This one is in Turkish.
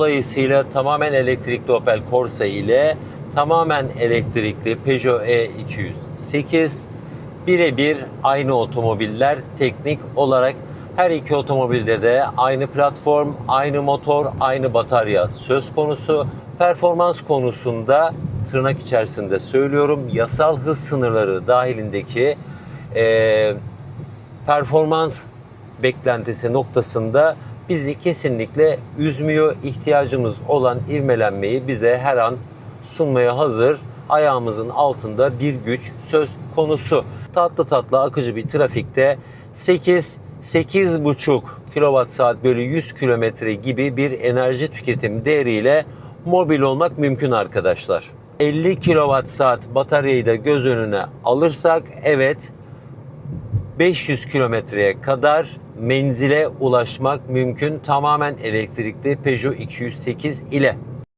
Dolayısıyla tamamen elektrikli Opel Corsa ile tamamen elektrikli Peugeot E208 birebir aynı otomobiller teknik olarak her iki otomobilde de aynı platform, aynı motor, aynı batarya söz konusu. Performans konusunda tırnak içerisinde söylüyorum yasal hız sınırları dahilindeki eee performans beklentisi noktasında bizi kesinlikle üzmüyor. İhtiyacımız olan ivmelenmeyi bize her an sunmaya hazır. Ayağımızın altında bir güç söz konusu. Tatlı tatlı akıcı bir trafikte 8 8,5 kWh saat bölü 100 kilometre gibi bir enerji tüketim değeriyle mobil olmak mümkün arkadaşlar. 50 kWh saat bataryayı da göz önüne alırsak evet 500 kilometreye kadar menzile ulaşmak mümkün tamamen elektrikli Peugeot 208 ile.